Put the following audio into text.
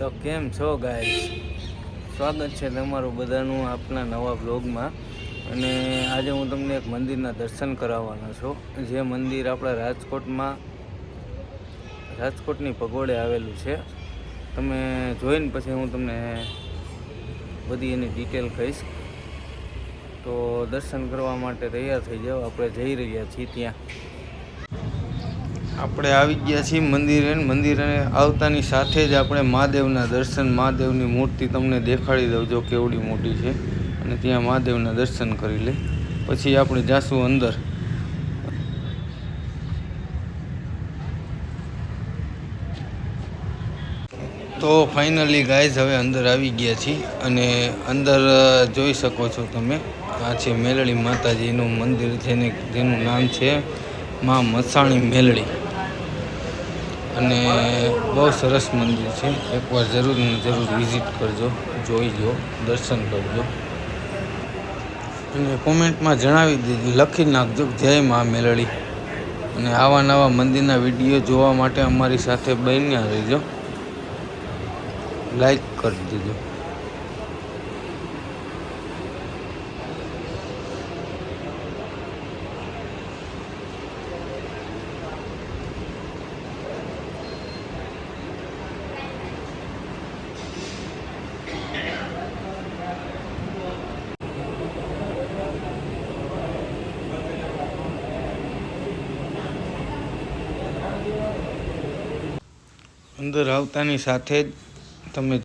તો કેમ છો ગાઈસ સ્વાગત છે તમારું બધાનું આપણા નવા બ્લોગમાં અને આજે હું તમને એક મંદિરના દર્શન કરાવવાનો છું. જે મંદિર આપણા રાજકોટમાં, રાજકોટની પગોડે આવેલું છે. તમે જોઈને પછી હું તમને બધી એની ડિટેલ કહીશ. તો દર્શન કરવા માટે તૈયાર થઈ જાઓ. આપણે જઈ રહ્યા છીએ ત્યાં. આપણે આવી ગયા છીએ મંદિરે મંદિરે આવતાની સાથે જ આપણે મહાદેવના દર્શન, મહાદેવની મૂર્તિ તમને દેખાડી દઉં, જો કેવડી મોટી છે. અને ત્યાં મહાદેવના દર્શન કરી લે. પછી આપણે જાશું અંદર. તો ફાઇનલી ગાઈઝ હવે અંદર આવી ગયા છીએ. અને અંદર જોઈ શકો છો તમે. આ છે મેલડી માતાજીનું મંદિર, જેને, જેનું નામ છે મા મસાણી મેલડી. અને બહુ સરસ મંદિર છે. એકવાર જરૂર જરૂર વિઝિટ કરજો, જોઈ લો દર્શન કરજો. અને કોમેન્ટમાં જણાવી દીધી લખી નાખજો, જય મા મેલડી. અને આવા નવા મંદિરના વીડિયો જોવા માટે અમારી સાથે બન્યા રહેજો. લાઈક કરી દીધો અંદર આવતાની સાથે જ તમે